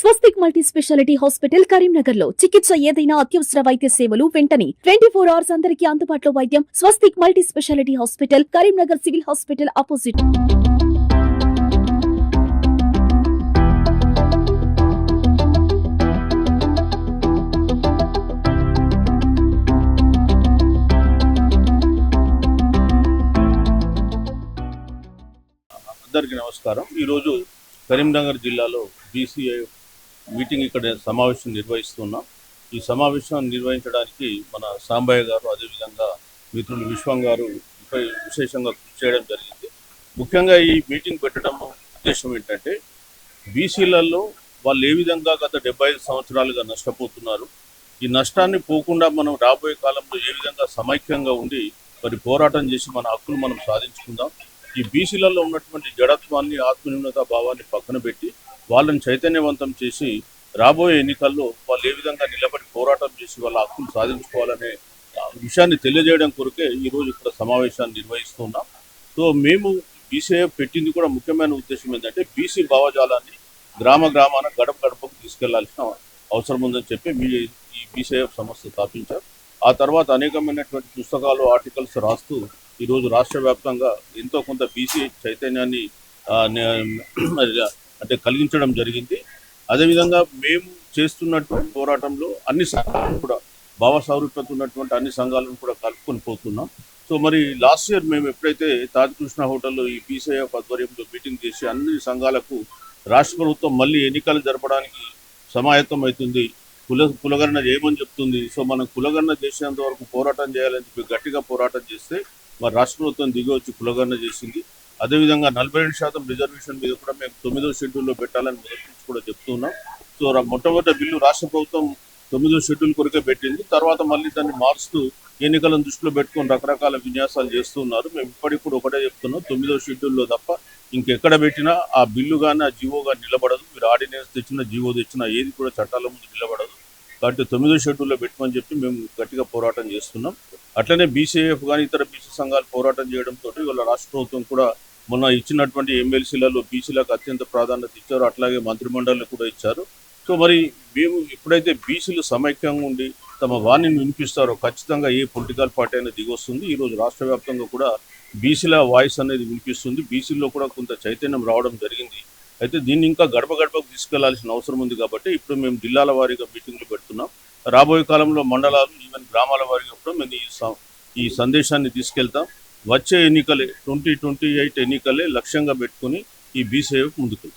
స్వస్తిక్ multi speciality hospital కరీంనగర్లో చికిత్స ఏదైనా అత్యవసర వైద్య సేవలు వెంటనే ట్వంటీ ఫోర్ అవర్స్ అందరికీ అందుబాటులో వైద్యం. Swastik multi specialty hospital Karimnagar civil hospital opposite. అందరికీ నమస్కారం. ఈరోజు కరీంనగర్ జిల్లాలో బీసీఐ మీటింగ్ ఇక్కడ సమావేశం నిర్వహిస్తున్నాం. ఈ సమావేశం నిర్వహించడానికి మన సాంబయ్య గారు అదేవిధంగా మిత్రులు విశ్వం గారు విశేషంగా కృషి చేయడం జరిగింది. ముఖ్యంగా ఈ మీటింగ్ పెట్టడం ఉద్దేశం ఏంటంటే బీసీలలో వాళ్ళు ఏ విధంగా గత డెబ్బై ఐదు సంవత్సరాలుగా నష్టపోతున్నారు. ఈ నష్టాన్ని పోకుండా మనం రాబోయే కాలంలో ఏ విధంగా సమైక్యంగా ఉండి మరి పోరాటం చేసి మన హక్కులు మనం సాధించుకుందాం. ఈ బీసీలలో ఉన్నటువంటి జడత్వాన్ని ఆత్మన్యూనత భావాన్ని పక్కన పెట్టి వాళ్ళని చైతన్యవంతం చేసి రాబోయే ఎన్నికల్లో వాళ్ళు ఏ విధంగా నిలబడి పోరాటం చేసి వాళ్ళ హక్కులు సాధించుకోవాలనే విషయాన్ని తెలియజేయడం కొరకే ఈరోజు ఇక్కడ సమావేశాన్ని నిర్వహిస్తున్నాం సో మేము బీసీఐ పెట్టింది కూడా ముఖ్యమైన ఉద్దేశం ఏంటంటే బీసీ భావజాలాన్ని గ్రామ గ్రామాన గడప గడపకు తీసుకెళ్ళాల్సిన అవసరం ఉందని చెప్పి మీ ఈ బీసీఐఎఫ్ సంస్థ స్థాపించారు. ఆ తర్వాత అనేకమైనటువంటి పుస్తకాలు ఆర్టికల్స్ రాస్తూ ఈరోజు రాష్ట్ర వ్యాప్తంగా ఎంతో కొంత బీసీ చైతన్యాన్ని అంటే కలిగించడం జరిగింది. అదేవిధంగా మేము చేస్తున్నటువంటి పోరాటంలో అన్ని సంఘాలను కూడా భావ సారూప్యత ఉన్నటువంటి అన్ని సంఘాలను కూడా కలుపుకొని పోతున్నాం. సో మరి లాస్ట్ ఇయర్ మేము ఎప్పుడైతే తాజకృష్ణ హోటల్లో ఈ బీసీఎఫ్ ఆధ్వర్యంలో మీటింగ్ చేసి అన్ని సంఘాలకు రాష్ట్ర ప్రభుత్వం మళ్ళీ ఎన్నికలు జరపడానికి సమాయత్తం అవుతుంది కుల కులగణన చేయమని చెప్తుంది. సో మనం కులగణన చేసేంత వరకు పోరాటం చేయాలని చెప్పి గట్టిగా పోరాటం చేస్తే మరి రాష్ట్ర ప్రభుత్వం దిగి వచ్చి కులగణన చేసింది. అదేవిధంగా నలభై రెండు శాతం రిజర్వేషన్ మీద కూడా మేము తొమ్మిదో షెడ్యూల్లో పెట్టాలని మొదటి నుంచి కూడా చెప్తున్నాం. సో మొట్టమొదటి బిల్లు రాష్ట్ర ప్రభుత్వం తొమ్మిదో షెడ్యూల్ కొరకే పెట్టింది. తర్వాత మళ్ళీ దాన్ని మారుస్తూ ఎన్నికలను దృష్టిలో పెట్టుకొని రకరకాల విన్యాసాలు చేస్తున్నారు. మేము ఇప్పటికి కూడా ఒకటే చెప్తున్నాం తొమ్మిదో షెడ్యూల్లో తప్ప ఇంకెక్కడ పెట్టినా ఆ బిల్లు కానీ ఆ జీవో కానీ నిలబడదు. మీరు ఆర్డినెన్స్ తెచ్చినా జీవో తెచ్చినా ఏది కూడా చట్టాల ముందు నిలబడదు. కాబట్టి తొమ్మిదో షెడ్యూల్లో పెట్టమని చెప్పి మేము గట్టిగా పోరాటం చేస్తున్నాం. అట్లనే బీసీఎఫ్ కానీ ఇతర బీసీ సంఘాలు పోరాటం చేయడంతో వాళ్ళ రాష్ట్ర ప్రభుత్వం కూడా మొన్న ఇచ్చినటువంటి ఎమ్మెల్సీలలో బీసీలకు అత్యంత ప్రాధాన్యత ఇచ్చారు. అట్లాగే మంత్రిమండలిని కూడా ఇచ్చారు. సో మరి మేము ఎప్పుడైతే బీసీలు సమైక్యంగా ఉండి తమ వాణిని వినిపిస్తారో ఖచ్చితంగా ఏ పొలిటికల్ పార్టీ అనేది దిగొస్తుంది. ఈరోజు రాష్ట్ర వ్యాప్తంగా కూడా బీసీల వాయిస్ అనేది వినిపిస్తుంది. బీసీలో కూడా కొంత చైతన్యం రావడం జరిగింది. అయితే దీన్ని ఇంకా గడప గడపకు తీసుకెళ్ళాల్సిన అవసరం ఉంది కాబట్టి ఇప్పుడు మేము జిల్లాల వారీగా మీటింగ్లు పెడుతున్నాం. రాబోయే కాలంలో మండలాలు ఈవెన్ గ్రామాల వారీగా కూడా మేము ఈ ఈ సందేశాన్ని తీసుకెళ్తాం. వచ్చే ఎన్నికలే ట్వంటీ ట్వంటీ ఎయిట్ ఎన్నికలే లక్ష్యంగా పెట్టుకుని ఈ బీసీఎఫ్ ముందుకు